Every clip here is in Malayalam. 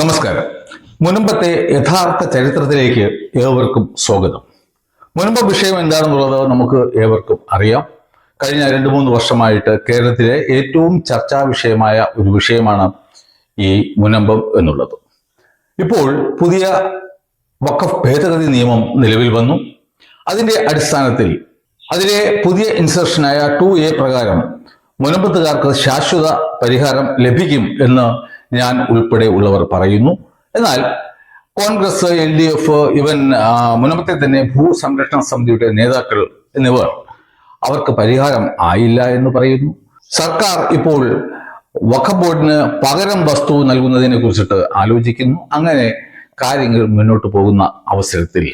നമസ്കാരം. മുൻപത്തെ യഥാർത്ഥ ചരിത്രത്തിലേക്ക് ഏവർക്കും സ്വാഗതം. മുൻപ് വിഷയം എന്താണെന്നുള്ളത് നമുക്ക് ഏവർക്കും അറിയാം. കഴിഞ്ഞ രണ്ട് മൂന്ന് വർഷമായിട്ട് കേരളത്തിലെ ഏറ്റവും ചർച്ചാ വിഷയമായ ഒരു വിഷയമാണ് ഈ മുനമ്പം എന്നുള്ളത്. ഇപ്പോൾ പുതിയ വഖഫ് ഭേദഗതി നിയമം നിലവിൽ വന്നു. അതിന്റെ അടിസ്ഥാനത്തിൽ അതിലെ പുതിയ ഇൻസർഷനായ ടു എ പ്രകാരം മുനമ്പത്തുകാർക്ക് ശാശ്വത പരിഹാരം ലഭിക്കും എന്ന് ഞാൻ ഉൾപ്പെടെ ഉള്ളവർ പറയുന്നു. എന്നാൽ കോൺഗ്രസ് എൽ ഡി എഫ് ഇവൻ മുനമ്പത്തെ തന്നെ ഭൂസംരക്ഷണ സമിതിയുടെ നേതാക്കൾ എന്നിവർ അവർക്ക് പരിഹാരം ആയില്ല എന്ന് പറയുന്നു. സർക്കാർ ഇപ്പോൾ വഖഫ് ബോർഡിന് പകരം വസ്തു നൽകുന്നതിനെ കുറിച്ചിട്ട് ആലോചിക്കുന്നു. അങ്ങനെ കാര്യങ്ങൾ മുന്നോട്ട് പോകുന്ന അവസരത്തിൽ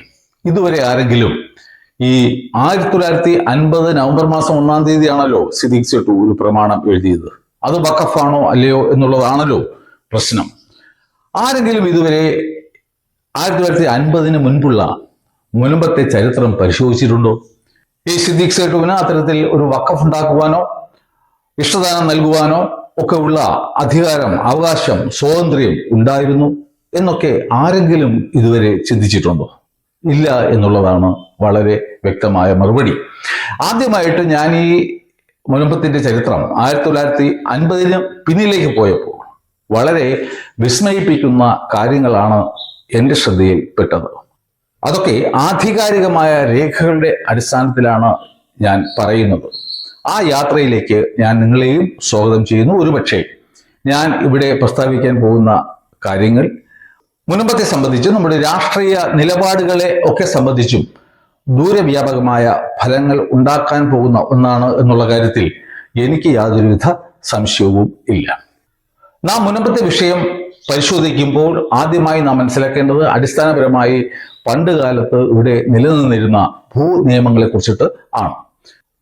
ഇതുവരെ ആരെങ്കിലും ഈ ആയിരത്തി തൊള്ളായിരത്തി അൻപത് നവംബർ മാസം ഒന്നാം തീയതിയാണല്ലോ സിദ്ദീഖ് സെട്ടു ഒരു പ്രമാണം എഴുതിയത്. അത് വഖഫാണോ അല്ലയോ എന്നുള്ളതാണല്ലോ പ്രശ്നം. ആരെങ്കിലും ഇതുവരെ ആയിരത്തി തൊള്ളായിരത്തി അൻപതിന് മുൻപുള്ള മുൻപത്തെ ചരിത്രം പരിശോധിച്ചിട്ടുണ്ടോ? ഈ സിദ്ദീഖ് സേട്ടുവിന് അത്തരത്തിൽ ഒരു വക്കഫ് ഉണ്ടാക്കുവാനോ ഇഷ്ടദാനം നൽകുവാനോ ഒക്കെ ഉള്ള അധികാരം അവകാശം സ്വാതന്ത്ര്യം ഉണ്ടായിരുന്നു എന്നൊക്കെ ആരെങ്കിലും ഇതുവരെ ചിന്തിച്ചിട്ടുണ്ടോ? ഇല്ല എന്നുള്ളതാണ് വളരെ വ്യക്തമായ മറുപടി. ആദ്യമായിട്ട് ഞാൻ ഈ മുനമ്പത്തിന്റെ ചരിത്രം ആയിരത്തി തൊള്ളായിരത്തി അൻപതിന് പിന്നിലേക്ക് പോയപ്പോൾ വളരെ വിസ്മയിപ്പിക്കുന്ന കാര്യങ്ങളാണ് എന്റെ ശ്രദ്ധയിൽപ്പെട്ടത് അതൊക്കെ ആധികാരികമായ രേഖകളുടെ അടിസ്ഥാനത്തിലാണ് ഞാൻ പറയുന്നത്. ആ യാത്രയിലേക്ക് ഞാൻ നിങ്ങളെയും സ്വാഗതം ചെയ്യുന്നു. ഒരുപക്ഷെ ഞാൻ ഇവിടെ പ്രസ്താവിക്കാൻ പോകുന്ന കാര്യങ്ങൾ മുൻപത്തെ സംബന്ധിച്ച് നമ്മുടെ രാഷ്ട്രീയ നിലപാടുകളെ ഒക്കെ സംബന്ധിച്ചും ദൂരവ്യാപകമായ ഫലങ്ങൾ ഉണ്ടാക്കാൻ പോകുന്ന ഒന്നാണ് എന്നുള്ള കാര്യത്തിൽ എനിക്ക് യാതൊരുവിധ സംശയവും ഇല്ല. നാം മുൻപത്തെ വിഷയം പരിശോധിക്കുമ്പോൾ ആദ്യമായി നാം മനസ്സിലാക്കേണ്ടത് അടിസ്ഥാനപരമായി പണ്ട് കാലത്ത് ഇവിടെ നിലനിന്നിരുന്ന ഭൂ നിയമങ്ങളെ കുറിച്ചിട്ട് ആണ്.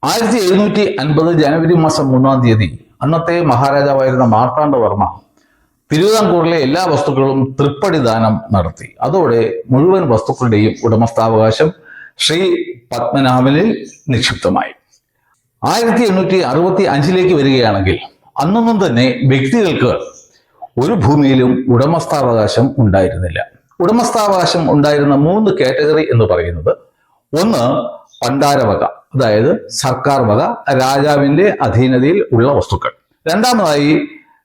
ആയിരത്തി എഴുന്നൂറ്റി അൻപത് ജനുവരി മാസം മൂന്നാം തീയതി അന്നത്തെ മഹാരാജാവായിരുന്ന മാർത്താണ്ഡവർമ്മ തിരുവിതാംകൂറിലെ എല്ലാ വസ്തുക്കളും തൃപ്പടി ദാനം നടത്തി. അതോടെ മുഴുവൻ വസ്തുക്കളുടെയും ഉടമസ്ഥാവകാശം ശ്രീ പത്മനാഭനിൽ നിക്ഷിപ്തമായി. ആയിരത്തി എണ്ണൂറ്റി അറുപത്തി അഞ്ചിലേക്ക് വരികയാണെങ്കിൽ അന്നൊന്നും തന്നെ വ്യക്തികൾക്ക് ഒരു ഭൂമിയിലും ഉടമസ്ഥാവകാശം ഉണ്ടായിരുന്നില്ല. ഉടമസ്ഥാവകാശം ഉണ്ടായിരുന്ന മൂന്ന് കാറ്റഗറി എന്ന് പറയുന്നത് ഒന്ന് പണ്ടാരവക അതായത് സർക്കാർ വക രാജാവിന്റെ അധീനതയിൽ ഉള്ള വസ്തുക്കൾ. രണ്ടാമതായി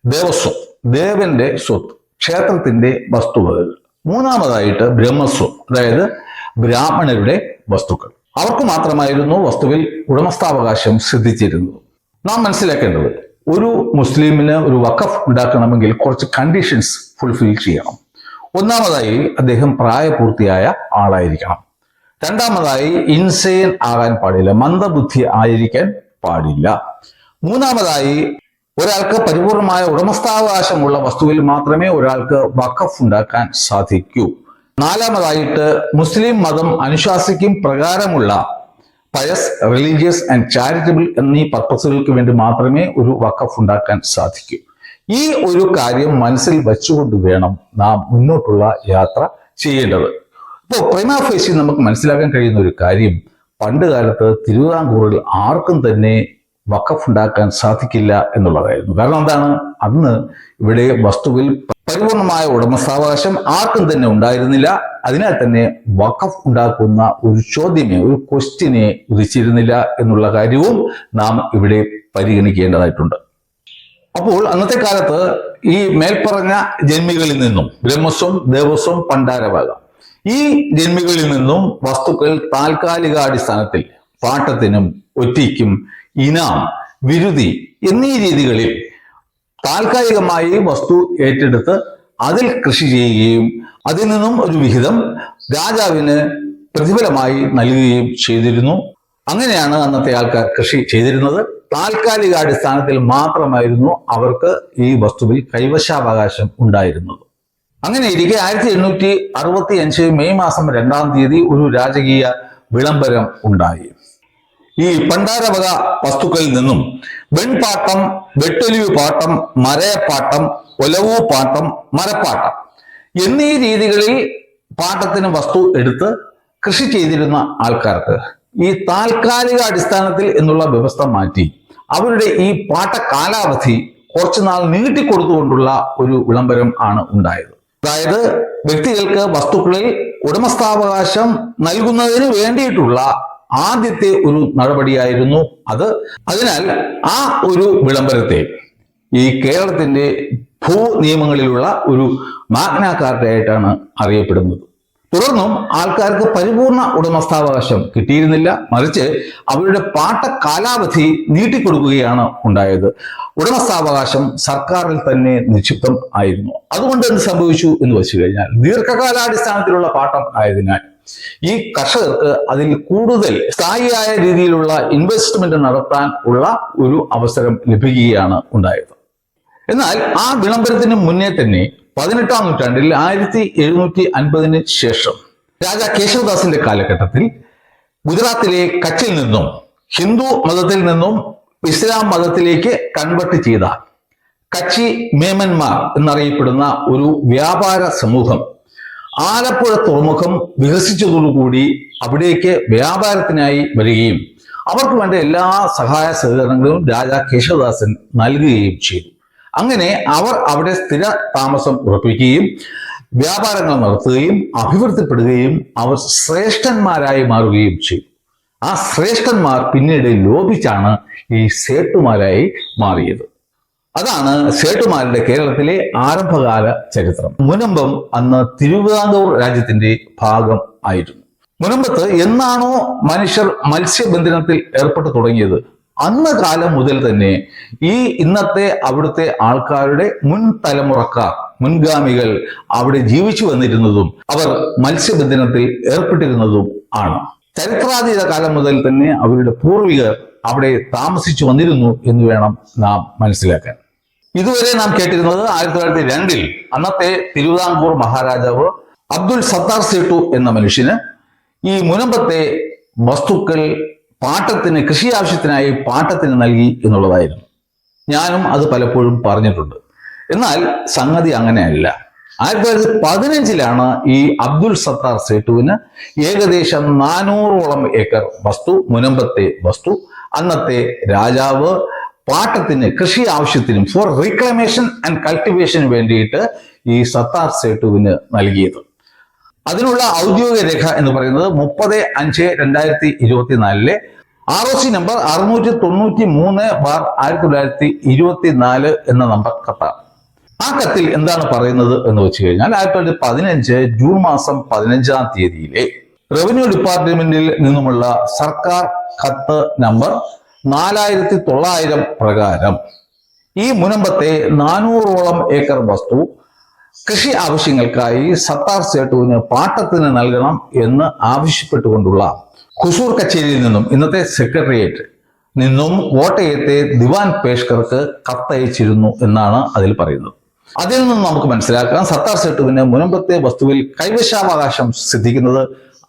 ദേവസ്വം ദേവന്റെ സ്വത്ത് ക്ഷേത്രത്തിന്റെ വസ്തുവകകൾ. മൂന്നാമതായിട്ട് ബ്രഹ്മസ്വം അതായത് ബ്രാഹ്മണരുടെ വസ്തുക്കൾ. അവർക്ക് മാത്രമായിരുന്നു വസ്തുവിൽ ഉടമസ്ഥാവകാശം സിദ്ധിച്ചിരുന്നത്. നാം മനസ്സിലാക്കേണ്ടത് ഒരു മുസ്ലിമിന് ഒരു വഖഫ് ഉണ്ടാക്കണമെങ്കിൽ കുറച്ച് കണ്ടീഷൻസ് ഫുൾഫിൽ ചെയ്യണം. ഒന്നാമതായി അദ്ദേഹം പ്രായപൂർത്തിയായ ആളായിരിക്കണം. രണ്ടാമതായി ഇൻസെയിൻ ആകാൻ പാടില്ല മന്ദബുദ്ധി ആയിരിക്കാൻ പാടില്ല. മൂന്നാമതായി ഒരാൾക്ക് പരിപൂർണമായ ഉടമസ്ഥാവകാശമുള്ള വസ്തുവിൽ മാത്രമേ ഒരാൾക്ക് വഖഫ് ഉണ്ടാക്കാൻ സാധിക്കൂ. നാലാമതായിട്ട് മുസ്ലിം മതം അനുശാസിക്കും പ്രകാരമുള്ള പയസ് റിലീജിയസ് ആൻഡ് ചാരിറ്റബിൾ എന്നീ പർപ്പസുകൾക്ക് വേണ്ടി മാത്രമേ ഒരു വഖഫ് ഉണ്ടാക്കാൻ സാധിക്കൂ. ഈ ഒരു കാര്യം മനസ്സിൽ വെച്ചുകൊണ്ട് വേണം നാം മുന്നോട്ടുള്ള യാത്ര ചെയ്യേണ്ടത്. ഇപ്പോൾ പ്രൈമാഫേസി നമുക്ക് മനസ്സിലാക്കാൻ കഴിയുന്ന ഒരു കാര്യം പണ്ട് കാലത്ത് തിരുവിതാംകൂറിൽ ആർക്കും തന്നെ വഖഫ് ഉണ്ടാക്കാൻ സാധിക്കില്ല എന്നുള്ളതായിരുന്നു. കാരണം എന്താണ്? അന്ന് ഇവിടെ വസ്തുവിൽ പരിപൂർണമായ ഉടമസ്ഥാവകാശം ആർക്കും തന്നെ ഉണ്ടായിരുന്നില്ല. അതിനാൽ തന്നെ വഖഫ് ഉണ്ടാക്കുന്ന ഒരു ചോദ്യമേ ഒരു ക്വസ്റ്റ്യനെ ഉദിച്ചിരുന്നില്ല എന്നുള്ള കാര്യവും നാം ഇവിടെ പരിഗണിക്കേണ്ടതായിട്ടുണ്ട്. അപ്പോൾ അന്നത്തെ കാലത്ത് ഈ മേൽപ്പറഞ്ഞ ജന്മികളിൽ നിന്നും ബ്രഹ്മസ്വം ദേവസ്വം പണ്ടാരവക ഈ ജന്മികളിൽ നിന്നും വസ്തുക്കൾ താൽക്കാലികാടിസ്ഥാനത്തിൽ പാട്ടത്തിനും ഒറ്റിക്കും ഇനാം വിരുതി എന്നീ രീതികളിൽ താൽക്കാലികമായി വസ്തു ഏറ്റെടുത്ത് അതിൽ കൃഷി ചെയ്യുകയും അതിൽ നിന്നും ഒരു വിഹിതം രാജാവിന് പ്രതിഫലമായി നൽകുകയും ചെയ്തിരുന്നു. അങ്ങനെയാണ് അന്നത്തെ ആൾക്കാർ കൃഷി ചെയ്തിരുന്നത്. താൽക്കാലികാടിസ്ഥാനത്തിൽ മാത്രമായിരുന്നു അവർക്ക് ഈ വസ്തുവിൽ കൈവശാവകാശം ഉണ്ടായിരുന്നത്. അങ്ങനെ ഇരിക്കെ ആയിരത്തി എണ്ണൂറ്റി അറുപത്തി അഞ്ച് മെയ് മാസം രണ്ടാം തീയതി ഒരു രാജകീയ വിളംബരം ഉണ്ടായി. ഈ പണ്ടാരവക വസ്തുക്കളിൽ നിന്നും വെൺപാട്ടം വെട്ടൊലിവ് പാട്ടം മരയപ്പാട്ടം ഒലവൂ പാട്ടം മരപ്പാട്ടം എന്നീ രീതികളിൽ പാട്ടത്തിന് വസ്തു എടുത്ത് കൃഷി ചെയ്തിരുന്ന ആൾക്കാർക്ക് ഈ താൽക്കാലിക അടിസ്ഥാനത്തിൽ എന്നുള്ള വ്യവസ്ഥ മാറ്റി അവരുടെ ഈ പാട്ട കാലാവധി കുറച്ചുനാൾ നീട്ടിക്കൊടുത്തുകൊണ്ടുള്ള ഒരു വിളംബരം ആണ് ഉണ്ടായത്. അതായത് വ്യക്തികൾക്ക് വസ്തുക്കളിൽ ഉടമസ്ഥാവകാശം നൽകുന്നതിന് വേണ്ടിയിട്ടുള്ള ആദ്യത്തെ ഒരു നടപടിയായിരുന്നു അത്. അതിനാൽ ആ ഒരു വിളംബരത്തെ ഈ കേരളത്തിന്റെ ഭൂ നിയമങ്ങളിലുള്ള ഒരു മാഗ്ന കാർട്ടയായിട്ടാണ് അറിയപ്പെടുന്നത്. തുടർന്നും ആൾക്കാർക്ക് പരിപൂർണ ഉടമസ്ഥാവകാശം കിട്ടിയിരുന്നില്ല. മറിച്ച് അവരുടെ പാട്ട കാലാവധി നീട്ടിക്കൊടുക്കുകയാണ് ഉണ്ടായത്. ഉടമസ്ഥാവകാശം സർക്കാരിൽ തന്നെ നിക്ഷിപ്തം ആയിരുന്നു. അതുകൊണ്ട് എന്ത് സംഭവിച്ചു എന്ന് വെച്ചു കഴിഞ്ഞാൽ ദീർഘകാലാടിസ്ഥാനത്തിലുള്ള പാട്ടം ആയതിനാൽ ഈ കർഷകർക്ക് അതിൽ കൂടുതൽ സ്ഥായിയായ രീതിയിലുള്ള ഇൻവെസ്റ്റ്മെന്റ് നടത്താൻ ഉള്ള ഒരു അവസരം ലഭിക്കുകയാണ് ഉണ്ടായത്. എന്നാൽ ആ വിളംബരത്തിന് മുന്നേ തന്നെ പതിനെട്ടാം നൂറ്റാണ്ടിൽ ആയിരത്തി എഴുന്നൂറ്റി അൻപതിന് ശേഷം രാജാ കേശവദാസിന്റെ കാലഘട്ടത്തിൽ ഗുജറാത്തിലെ കച്ചിൽ നിന്നും ഹിന്ദു മതത്തിൽ നിന്നും ഇസ്ലാം മതത്തിലേക്ക് കൺവെർട്ട് ചെയ്ത കച്ചി മേമന്മാർ എന്നറിയപ്പെടുന്ന ഒരു വ്യാപാര സമൂഹം ആലപ്പുഴ തുറമുഖം വികസിച്ചതോടുകൂടി അവിടേക്ക് വ്യാപാരത്തിനായി വരികയും അവർക്ക് വേണ്ട എല്ലാ സഹായ സഹകരണങ്ങളും രാജാ കേശവദാസൻ നൽകുകയും ചെയ്തു. അങ്ങനെ അവർ അവിടെ സ്ഥിര താമസം ഉറപ്പിക്കുകയും വ്യാപാരങ്ങൾ നടത്തുകയും അഭിവൃദ്ധിപ്പെടുകയും അവർ ശ്രേഷ്ഠന്മാരായി മാറുകയും ചെയ്തു. ആ ശ്രേഷ്ഠന്മാർ പിന്നീട് ലോപിച്ചാണ് ഈ സേട്ടുമാരായി മാറിയത്. അതാണ് സേട്ടുമാരുടെ കേരളത്തിലെ ആരംഭകാല ചരിത്രം. മുനമ്പം അന്ന് തിരുവിതാംകൂർ രാജ്യത്തിന്റെ ഭാഗം ആയിരുന്നു. മുനമ്പത്ത് എന്നാണോ മനുഷ്യർ മത്സ്യബന്ധനത്തിൽ ഏർപ്പെട്ടു തുടങ്ങിയത്? അന്ന് കാലം മുതൽ തന്നെ ഈ ഇന്നത്തെ അവിടുത്തെ ആൾക്കാരുടെ മുൻ തലമുറക്കാർ മുൻഗാമികൾ അവിടെ ജീവിച്ചു വന്നിരുന്നതും അവർ മത്സ്യബന്ധനത്തിൽ ഏർപ്പെട്ടിരുന്നതും ആണ്. ചരിത്രാതീത കാലം മുതൽ തന്നെ അവരുടെ പൂർവികർ അവിടെ താമസിച്ചു വന്നിരുന്നു എന്ന് വേണം നാം മനസ്സിലാക്കാൻ. ഇതുവരെ നാം കേട്ടിരുന്നത് ആയിരത്തി തൊള്ളായിരത്തി രണ്ടിൽ അന്നത്തെ തിരുവിതാംകൂർ മഹാരാജാവ് അബ്ദുൽ സത്താർ സേട്ടു എന്ന മനുഷ്യന് ഈ മുനമ്പത്തെ വസ്തുക്കൾ പാട്ടത്തിന് കൃഷി ആവശ്യത്തിനായി പാട്ടത്തിന് നൽകി എന്നുള്ളതായിരുന്നു. ഞാനും അത് പലപ്പോഴും പറഞ്ഞിട്ടുണ്ട്. എന്നാൽ സംഗതി അങ്ങനെയല്ല. ആയിരത്തി തൊള്ളായിരത്തി പതിനഞ്ചിലാണ് ഈ അബ്ദുൽ സത്താർ സേട്ടുവിന് ഏകദേശം നാനൂറോളം ഏക്കർ വസ്തു മുനമ്പത്തെ വസ്തു അന്നത്തെ രാജാവ് പാട്ടത്തിന് കൃഷി ആവശ്യത്തിനും ഫോർ റീക്ലമേഷൻ ആൻഡ് കൾട്ടിവേഷന് വേണ്ടിയിട്ട് ഈ സത്താർ സേട്ടുവിന് നൽകിയത്. അതിനുള്ള ഔദ്യോഗിക രേഖ എന്ന് പറയുന്നത് മുപ്പത് അഞ്ച് രണ്ടായിരത്തി ഇരുപത്തിനാലിലെ ആർ ഒ സി നമ്പർ അറുന്നൂറ്റി തൊണ്ണൂറ്റി മൂന്ന് ബാർ ആയിരത്തി തൊള്ളായിരത്തി ഇരുപത്തി നാല് എന്ന നമ്പർ കത്താണ്. ആ കത്തിൽ എന്താണ് പറയുന്നത് എന്ന് വെച്ച് കഴിഞ്ഞാൽ ആയിരത്തി തൊള്ളായിരത്തി പതിനഞ്ച് ജൂൺ മാസം പതിനഞ്ചാം തീയതിയിലെ റവന്യൂ ഡിപ്പാർട്ട്മെന്റിൽ നിന്നുമുള്ള സർക്കാർ കത്ത് നമ്പർ നാലായിരത്തി തൊള്ളായിരം പ്രകാരം. ഈ മുനമ്പത്തെ നാനൂറോളം ഏക്കർ വസ്തു കൃഷി ആവശ്യങ്ങൾക്കായി സത്താർ സേട്ടുവിന് പാട്ടത്തിന് നൽകണം എന്ന് ആവശ്യപ്പെട്ടുകൊണ്ടുള്ള ഖുസൂർ കച്ചേരിയിൽ നിന്നും ഇന്നത്തെ സെക്രട്ടേറിയറ്റ് നിന്നും കോട്ടയത്തെ ദിവാൻ പേഷ്കർക്ക് കത്തയച്ചിരുന്നു എന്നാണ് അതിൽ പറയുന്നത്. അതിൽ നിന്ന് നമുക്ക് മനസ്സിലാക്കാം സത്താർ സേട്ടുവിന് മുനമ്പത്തെ വസ്തുവിൽ കൈവശാവകാശം സിദ്ധിക്കുന്നത്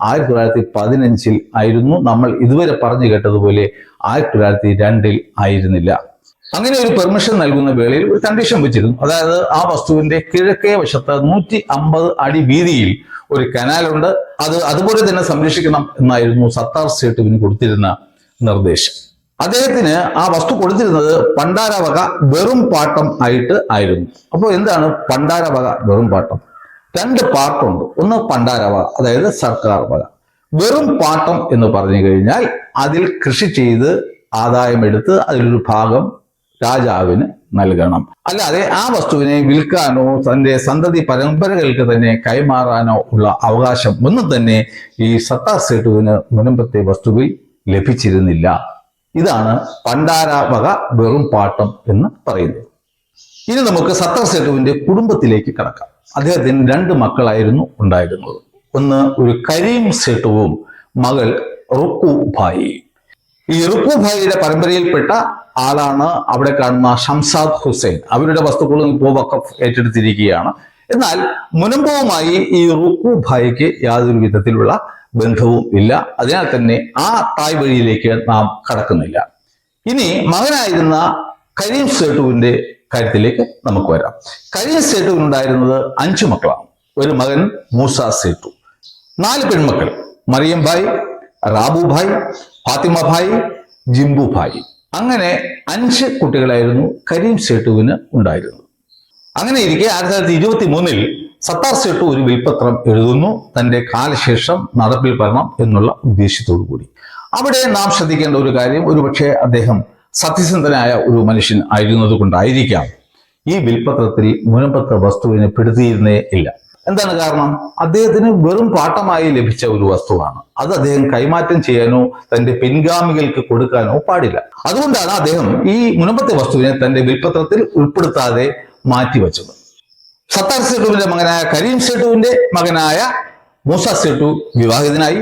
ആയിരത്തി തൊള്ളായിരത്തി പതിനഞ്ചിൽ ആയിരുന്നു നമ്മൾ ഇതുവരെ പറഞ്ഞു കേട്ടതുപോലെ ആയിരത്തി തൊള്ളായിരത്തി രണ്ടിൽ ആയിരുന്നില്ല. അങ്ങനെ ഒരു പെർമിഷൻ നൽകുന്ന വേളയിൽ ഒരു കണ്ടീഷൻ വെച്ചിരുന്നു. അതായത് ആ വസ്തുവിന്റെ കിഴക്കേ വശത്ത് നൂറ്റി അമ്പത് അടി വീതിയിൽ ഒരു കനാലുണ്ട് അത് അതുപോലെ തന്നെ സംരക്ഷിക്കണം എന്നായിരുന്നു സത്താർ സേട്ടുവിന് കൊടുത്തിരുന്ന നിർദ്ദേശം. അദ്ദേഹത്തിന് ആ വസ്തു കൊടുത്തിരുന്നത് പണ്ടാരവക വെറും പാട്ടം ആയിട്ട് ആയിരുന്നു. അപ്പോൾ എന്താണ് പണ്ടാരവക വെറും പാട്ടം? രണ്ട് പാട്ടുണ്ട് ഒന്ന് പണ്ടാരവക അതായത് സർക്കാർ വക. വെറും പാട്ടം എന്ന് പറഞ്ഞു കഴിഞ്ഞാൽ അതിൽ കൃഷി ചെയ്ത് ആദായമെടുത്ത് അതിലൊരു ഭാഗം രാജാവിന് നൽകണം. അല്ലാതെ ആ വസ്തുവിനെ വിൽക്കാനോ തന്റെ സന്തതി പരമ്പരകൾക്ക് തന്നെ കൈമാറാനോ ഉള്ള അവകാശം ഒന്നും തന്നെ ഈ സത്താ സേട്ടുവിന് മുനമ്പത്തെ വസ്തുവിൽ ലഭിച്ചിരുന്നില്ല. ഇതാണ് പണ്ടാര വക വെറും പാട്ടം എന്ന് പറയുന്നത്. ഇനി നമുക്ക് സത്താ സേട്ടുവിന്റെ കുടുംബത്തിലേക്ക് കടക്കാം. അദ്ദേഹത്തിന് രണ്ട് മക്കളായിരുന്നു ഉണ്ടായിരുന്നത്. ഒന്ന് ഒരു കരീം സേട്ടുവും മകൾ റുക്കു ഭായി. ഈ റുക്കു ഭായിയുടെ പരമ്പരയിൽപ്പെട്ട ആളാണ് അവിടെ കാണുന്ന ഷംസാദ് ഹുസൈൻ. അവരുടെ വസ്തുക്കളും ഇപ്പോൾ വക്കഫ് ഏറ്റെടുത്തിരിക്കുകയാണ്. എന്നാൽ മുനമ്പവുമായി ഈ റുക്കു ഭായിക്ക് യാതൊരു വിധത്തിലുള്ള ബന്ധവും ഇല്ല. അതിനാൽ തന്നെ ആ തായ് വഴിയിലേക്ക് നാം കടക്കുന്നില്ല. ഇനി മകനായിരുന്ന കരീം സേട്ടുവിന്റെ കാര്യത്തിലേക്ക് നമുക്ക് വരാം. കഴിഞ്ഞ സേട്ടുവിനുണ്ടായിരുന്നത് അഞ്ചു മക്കളാണ്. ഒരു മകൻ മൂസ സേട്ടു നാല് പെൺമക്കൾ. മറിയം ഭായ് റാബു ഭായ് ഫാത്തിമ ഭായ് ജിംബു ഭായ്. അങ്ങനെ അഞ്ച് കുട്ടികളായിരുന്നു കരീം സേട്ടുവിന് ഉണ്ടായിരുന്നത്. അങ്ങനെ ഇരിക്കെ ആയിരത്തി തൊള്ളായിരത്തി ഇരുപത്തി മൂന്നിൽ സത്താർ സേട്ടു ഒരു വിൽപത്രം എഴുതുന്നു. തന്റെ കാലശേഷം നടപ്പിൽ വരണം എന്നുള്ള ഉദ്ദേശത്തോടു കൂടി അവിടെ നാം ശ്രദ്ധിക്കേണ്ട ഒരു കാര്യം ഒരുപക്ഷെ അദ്ദേഹം സത്യസന്ധനായ ഒരു മനുഷ്യൻ ആയിരുന്നത് കൊണ്ടായിരിക്കാം ഈ വിൽപത്രത്തിൽ മുനമ്പത്ര വസ്തുവിനെ പെടുത്തിയിരുന്നേ ഇല്ല. എന്താണ് കാരണം? അദ്ദേഹത്തിന് വെറും പാട്ടമായി ലഭിച്ച ഒരു വസ്തുവാണ്. അത് അദ്ദേഹം കൈമാറ്റം ചെയ്യാനോ തന്റെ പിൻഗാമികൾക്ക് കൊടുക്കാനോ പാടില്ല. അതുകൊണ്ടാണ് അദ്ദേഹം ഈ മുനമ്പത്തെ വസ്തുവിനെ തന്റെ വിൽപത്രത്തിൽ ഉൾപ്പെടുത്താതെ മാറ്റിവെച്ചത്. സത്താർ സേട്ടുവിന്റെ മകനായ കരീം സേട്ടുവിന്റെ മകനായ മൂസ സേട്ടു വിവാഹിതനായി.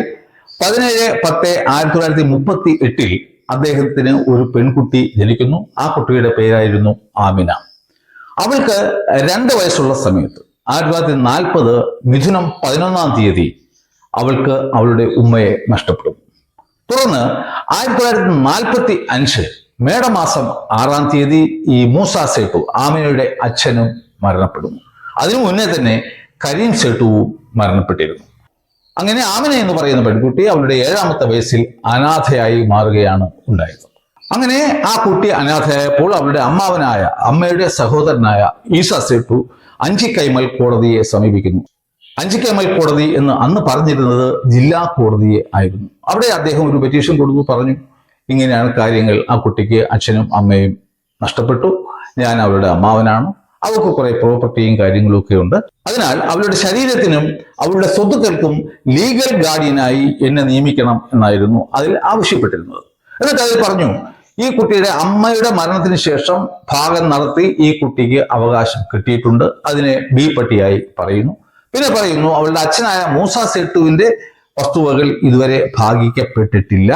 പതിനേഴ് പത്ത് ആയിരത്തി തൊള്ളായിരത്തി മുപ്പത്തി എട്ടിൽ അദ്ദേഹത്തിന് ഒരു പെൺകുട്ടി ജനിക്കുന്നു. ആ കുട്ടിയുടെ പേരായിരുന്നു ആമിന. അവൾക്ക് രണ്ട് വയസ്സുള്ള സമയത്ത് ആയിരത്തി തൊള്ളായിരത്തി നാൽപ്പത് മിഥുനം പതിനൊന്നാം തീയതി അവൾക്ക് അവളുടെ ഉമ്മയെ നഷ്ടപ്പെടും. തുടർന്ന് ആയിരത്തി തൊള്ളായിരത്തി നാൽപ്പത്തി അഞ്ച് മേടമാസം ആറാം തീയതി ഈ മൂസ സേട്ടു ആമിനയുടെ അച്ഛനും മരണപ്പെടുന്നു. അതിനു മുന്നേ തന്നെ കരീം സേട്ടുവും മരണപ്പെട്ടിരുന്നു. അങ്ങനെ ആമിന എന്ന് പറയുന്ന പെൺകുട്ടി അവളുടെ ഏഴാമത്തെ വയസ്സിൽ അനാഥയായി മാറുകയാണ് ഉണ്ടായത്. അങ്ങനെ ആ കുട്ടി അനാഥയായപ്പോൾ അവളുടെ അമ്മാവനായ അമ്മയുടെ സഹോദരനായ ഈസ സേട്ടു അഞ്ചിക്കൈമൽ കോടതിയെ സമീപിക്കുന്നു. അഞ്ചിക്കൈമൽ കോടതി എന്ന് അന്ന് പറഞ്ഞിരുന്നത് ജില്ലാ കോടതിയെ ആയിരുന്നു. അവിടെ അദ്ദേഹം ഒരു പെറ്റീഷൻ കൊടുത്തു പറഞ്ഞു ഇങ്ങനെയാണ് കാര്യങ്ങൾ. ആ കുട്ടിക്ക് അച്ഛനും അമ്മയും നഷ്ടപ്പെട്ടു. ഞാൻ അവളുടെ അമ്മാവനാണ്. അവൾക്ക് കുറെ പ്രോപ്പർട്ടിയും കാര്യങ്ങളും ഒക്കെ ഉണ്ട്. അതിനാൽ അവളുടെ ശരീരത്തിനും അവളുടെ സ്വത്തുക്കൾക്കും ലീഗൽ ഗാർഡിയനായി എന്നെ നിയമിക്കണം എന്നായിരുന്നു അതിൽ ആവശ്യപ്പെട്ടിരുന്നത്. എന്നിട്ട് അതിൽ പറഞ്ഞു ഈ കുട്ടിയുടെ അമ്മയുടെ മരണത്തിന് ശേഷം ഭാഗം നടത്തി ഈ കുട്ടിക്ക് അവകാശം കിട്ടിയിട്ടുണ്ട്. അതിനെ ബി പട്ടിയായി പറയുന്നു. പിന്നെ പറയുന്നു അവളുടെ അച്ഛനായ മൂസ സെട്ടുവിന്റെ വസ്തുവകൾ ഇതുവരെ ഭാഗിക്കപ്പെട്ടിട്ടില്ല.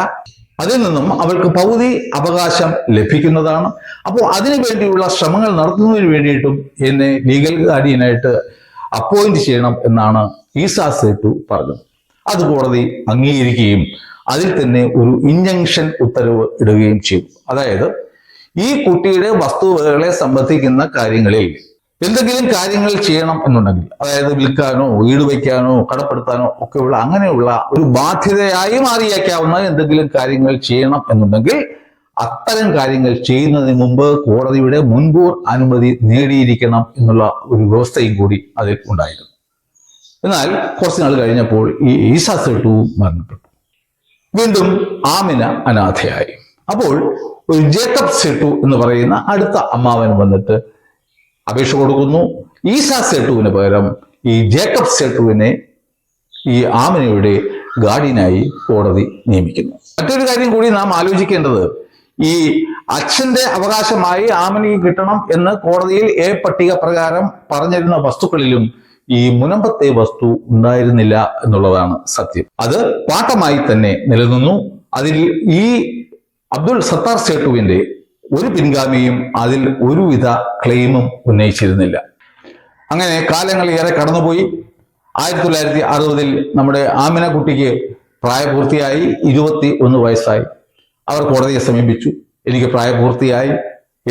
അതിൽ നിന്നും അവർക്ക് പകുതി അവകാശം ലഭിക്കുന്നതാണ്. അപ്പോൾ അതിനു വേണ്ടിയുള്ള ശ്രമങ്ങൾ നടത്തുന്നതിന് വേണ്ടിയിട്ടും എന്നെ ലീഗൽ ഗാർഡിയനായിട്ട് അപ്പോയിന്റ് ചെയ്യണം എന്നാണ് ഈസാ സേട്ടു പറഞ്ഞത്. അത് കോടതി അംഗീകരിക്കുകയും അതിൽ തന്നെ ഒരു ഇഞ്ചങ്ഷൻ ഉത്തരവ് ഇടുകയും ചെയ്യും അതായത് ഈ കുട്ടിയുടെ വസ്തുവകകളെ സംബന്ധിക്കുന്ന കാര്യങ്ങളിൽ എന്തെങ്കിലും കാര്യങ്ങൾ ചെയ്യണം എന്നുണ്ടെങ്കിൽ അതായത് വിൽക്കാനോ വീട് വയ്ക്കാനോ കടപ്പെടുത്താനോ ഒക്കെയുള്ള അങ്ങനെയുള്ള ഒരു ബാധ്യതയായി മാറിയേക്കാവുന്ന എന്തെങ്കിലും കാര്യങ്ങൾ ചെയ്യണം എന്നുണ്ടെങ്കിൽ അത്തരം കാര്യങ്ങൾ ചെയ്യുന്നതിന് മുമ്പ് കോടതിയുടെ മുൻകൂർ അനുമതി നേടിയിരിക്കണം എന്നുള്ള ഒരു വ്യവസ്ഥയും കൂടി അതിൽ ഉണ്ടായിരുന്നു. എന്നാൽ കുറച്ച് നാൾ കഴിഞ്ഞപ്പോൾ ഈ ഈസാ സെട്ടുവും മരണപ്പെട്ടു. വീണ്ടും ആമിന അനാഥയായി. അപ്പോൾ ഒരു ജേക്കബ് സെട്ടു എന്ന് പറയുന്ന അടുത്ത അമ്മാവൻ വന്നിട്ട് അപേക്ഷ കൊടുക്കുന്നു. ഈസ സെട്ടുവിന് പകരം ഈ ജേക്കബ് സെട്ടുവിനെ ഈ ആമനയുടെ ഗാർഡിയനായി കോടതി നിയമിക്കുന്നു. മറ്റൊരു കാര്യം കൂടി നാം ആലോചിക്കേണ്ടത്. ഈ അച്ഛന്റെ അവകാശമായി ആമനിക്ക് കിട്ടണം എന്ന് കോടതിയിൽ എ പട്ടിക പ്രകാരം പറഞ്ഞിരുന്ന വസ്തുക്കളിലും ഈ മുനമ്പത്തെ വസ്തു ഉണ്ടായിരുന്നില്ല എന്നുള്ളതാണ് സത്യം. അത് പാട്ടമായി തന്നെ നിലനിന്നു. അതിൽ ഈ അബ്ദുൾ സത്താർ സേട്ടുവിന്റെ ഒരു പിൻഗാമിയും അതിൽ ഒരുവിധ ക്ലെയിമും ഉന്നയിച്ചിരുന്നില്ല. അങ്ങനെ കാലങ്ങൾ ഏറെ കടന്നുപോയി. ആയിരത്തി തൊള്ളായിരത്തി അറുപതിൽ നമ്മുടെ ആമിന കുട്ടിക്ക് പ്രായപൂർത്തിയായി ഇരുപത്തി ഒന്ന് വയസ്സായി. അവർ കോടതിയെ സമീപിച്ചു. എനിക്ക് പ്രായപൂർത്തിയായി.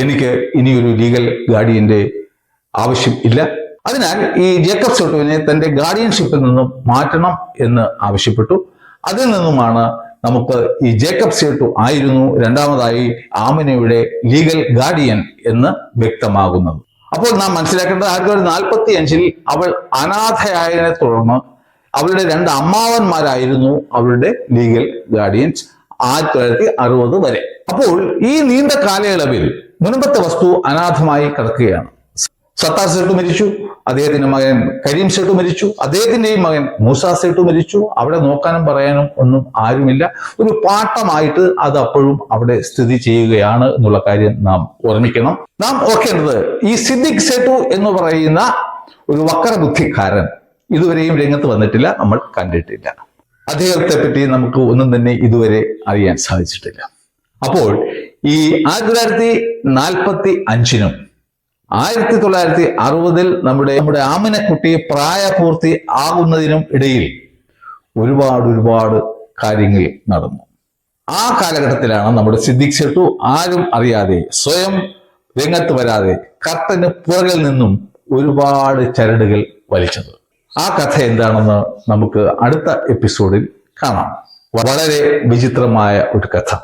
എനിക്ക് ഇനിയൊരു ലീഗൽ ഗാർഡിയന്റെ ആവശ്യം ഇല്ല. അതിനാൽ ഈ ജേക്കബ് സോട്ടുവിനെ തന്റെ ഗാർഡിയൻഷിപ്പിൽ നിന്നും മാറ്റണം എന്ന് ആവശ്യപ്പെട്ടു. അതിൽ നിന്നുമാണ് നമുക്ക് ഈ ജേക്കബ് സേട്ടു ആയിരുന്നു രണ്ടാമതായി ആമിനയുടെ ലീഗൽ ഗാർഡിയൻ എന്ന് വ്യക്തമാകുന്നത്. അപ്പോൾ നാം മനസ്സിലാക്കേണ്ടത് ആയിരത്തി തൊള്ളായിരത്തി നാൽപ്പത്തി അഞ്ചിൽ അവൾ അനാഥയായതിനെ തുടർന്ന് അവളുടെ രണ്ട് അമ്മാവന്മാരായിരുന്നു അവളുടെ ലീഗൽ ഗാർഡിയൻസ് ആയിരത്തി തൊള്ളായിരത്തി അറുപത് വരെ. അപ്പോൾ ഈ നീണ്ട കാലയളവിൽ മുൻപത്തെ വസ്തു അനാഥമായി കിടക്കുകയാണ്. സത്താർ സേട്ടു മരിച്ചു. അദ്ദേഹത്തിന്റെ മകൻ കരീം സേട്ടു മരിച്ചു. അദ്ദേഹത്തിന്റെയും മകൻ മൂസ സേട്ടു മരിച്ചു. അവിടെ നോക്കാനും പറയാനും ഒന്നും ആരുമില്ല. ഒരു പാട്ടമായിട്ട് അത് അപ്പോഴും അവിടെ സ്ഥിതി ചെയ്യുകയാണ് എന്നുള്ള കാര്യം നാം ഓർമ്മിക്കണം. നാം ഓർക്കേണ്ടത് ഈ സിദ്ദിഖ് സേട്ടു എന്ന് പറയുന്ന ഒരു വക്ര ബുദ്ധിക്കാരൻ ഇതുവരെയും രംഗത്ത് വന്നിട്ടില്ല. നമ്മൾ കണ്ടിട്ടില്ല. അദ്ദേഹത്തെ പറ്റി നമുക്ക് ഒന്നും തന്നെ ഇതുവരെ അറിയാൻ സാധിച്ചിട്ടില്ല. അപ്പോൾ ഈ ആയിരത്തി തൊള്ളായിരത്തി നാൽപ്പത്തി അഞ്ചിനും ആയിരത്തി തൊള്ളായിരത്തി അറുപതിൽ നമ്മുടെ നമ്മുടെ ആമിനക്കുട്ടി പ്രായപൂർത്തി ആകുന്നതിനും ഇടയിൽ ഒരുപാട് ഒരുപാട് കാര്യങ്ങൾ നടന്നു. ആ കാലഘട്ടത്തിലാണ് നമ്മുടെ സിദ്ദിഖ് ഷെട്ടു ആരും അറിയാതെ സ്വയം രംഗത്ത് വരാതെ കർട്ടന് പുറകിൽ നിന്നും ഒരുപാട് ചരടുകൾ വലിച്ചത്. ആ കഥ എന്താണെന്ന് നമുക്ക് അടുത്ത എപ്പിസോഡിൽ കാണാം. വളരെ വിചിത്രമായ ഒരു കഥ.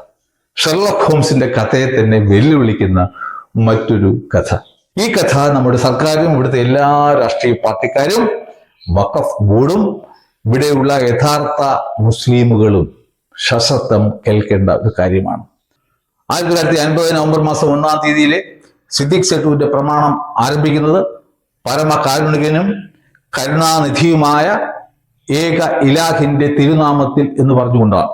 ഷെർലോക്ക് ഹോംസിന്റെ കഥയെ തന്നെ വെല്ലുവിളിക്കുന്ന മറ്റൊരു കഥ. ഈ കഥ നമ്മുടെ സർക്കാരും ഇവിടുത്തെ എല്ലാ രാഷ്ട്രീയ പാർട്ടിക്കാരും വഖഫ് ബോർഡും ഇവിടെയുള്ള യഥാർത്ഥ മുസ്ലിമുകളും ശസത്വം കേൾക്കേണ്ട ഒരു കാര്യമാണ്. ആയിരത്തി തൊള്ളായിരത്തി അൻപത് നവംബർ മാസം ഒന്നാം തീയതിയിലെ സിദ്ദിഖ് സെട്ടുവിന്റെ പ്രമാണം ആരംഭിക്കുന്നത് പരമകാരുണികനും കരുണാനിധിയുമായ ഏക ഇലാഹിന്റെ തിരുനാമത്തിൽ എന്ന് പറഞ്ഞുകൊണ്ടാണ്.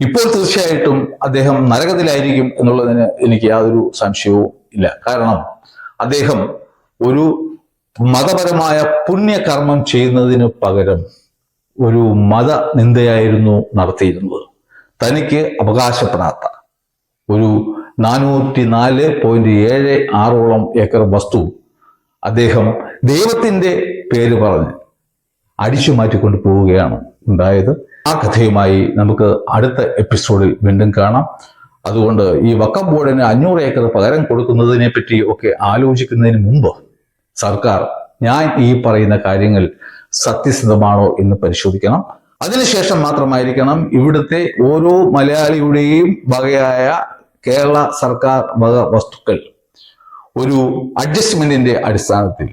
ഇപ്പോൾ തീർച്ചയായിട്ടും അദ്ദേഹം നരകത്തിലായിരിക്കും എന്നുള്ളതിന് എനിക്ക് യാതൊരു സംശയവും ഇല്ല. കാരണം അദ്ദേഹം ഒരു മതപരമായ പുണ്യകർമ്മം ചെയ്യുന്നതിന് പകരം ഒരു മത നിന്ദയായിരുന്നു നടത്തിയിരുന്നത്. തനിക്ക് അവകാശപ്പെടാത്ത ഒരു നാനൂറ്റി നാല് പോയിന്റ് ഏഴ് ആറോളം ഏക്കർ വസ്തു അദ്ദേഹം ദൈവത്തിന്റെ പേര് പറഞ്ഞ് അടിച്ചു മാറ്റിക്കൊണ്ട് പോവുകയാണ് ഉണ്ടായത്. ആ കഥയുമായി നമുക്ക് അടുത്ത എപ്പിസോഡിൽ വീണ്ടും കാണാം. അതുകൊണ്ട് ഈ വക്കം ബോർഡിന് അഞ്ഞൂറ് ഏക്കർ പകരം കൊടുക്കുന്നതിനെ പറ്റി ഒക്കെ ആലോചിക്കുന്നതിന് മുമ്പ് സർക്കാർ ഞാൻ ഈ പറയുന്ന കാര്യങ്ങൾ സത്യസന്ധമാണോ എന്ന് പരിശോധിക്കണം. അതിനുശേഷം മാത്രമായിരിക്കണം ഇവിടുത്തെ ഓരോ മലയാളിയുടെയും വകയായ കേരള സർക്കാർ വക വസ്തുക്കൾ ഒരു അഡ്ജസ്റ്റ്മെന്റിന്റെ അടിസ്ഥാനത്തിൽ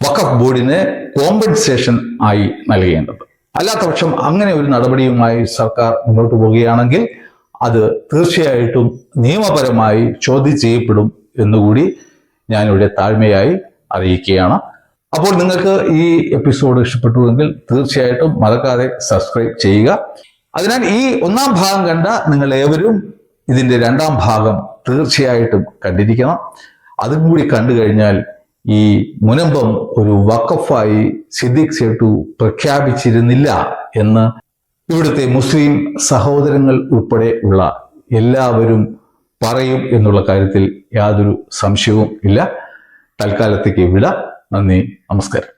വഖഫ് ബോർഡിന് കോമ്പൻസേഷൻ ആയി നൽകേണ്ടത്. അല്ലാത്തപക്ഷം അങ്ങനെ ഒരു നടപടിയുമായി സർക്കാർ മുന്നോട്ട് പോവുകയാണെങ്കിൽ അത് തീർച്ചയായിട്ടും നിയമപരമായി ചോദ്യം ചെയ്യപ്പെടും എന്നുകൂടി ഞാനിവിടെ താഴ്മയായി അറിയിക്കുകയാണ്. അപ്പോൾ നിങ്ങൾക്ക് ഈ എപ്പിസോഡ് ഇഷ്ടപ്പെട്ടുവെങ്കിൽ തീർച്ചയായിട്ടും മറക്കാതെ സബ്സ്ക്രൈബ് ചെയ്യുക. അതിനാൽ ഈ ഒന്നാം ഭാഗം കണ്ട നിങ്ങൾ ഏവരും ഇതിന്റെ രണ്ടാം ഭാഗം തീർച്ചയായിട്ടും കണ്ടിരിക്കണം. അതും കൂടി കണ്ടു കഴിഞ്ഞാൽ ഈ മുനമ്പം ഒരു വക്കഫായി സിദ്ദിഖ് സേട്ടു പ്രഖ്യാപിച്ചിരുന്നില്ല എന്ന് ഇവിടുത്തെ മുസ്ലിം സഹോദരങ്ങൾ ഉൾപ്പെടെ ഉള്ള എല്ലാവരും പറയും എന്നുള്ള കാര്യത്തിൽ യാതൊരു സംശയവും ഇല്ല. തൽക്കാലത്തേക്ക് വിട. നന്ദി. നമസ്കാരം.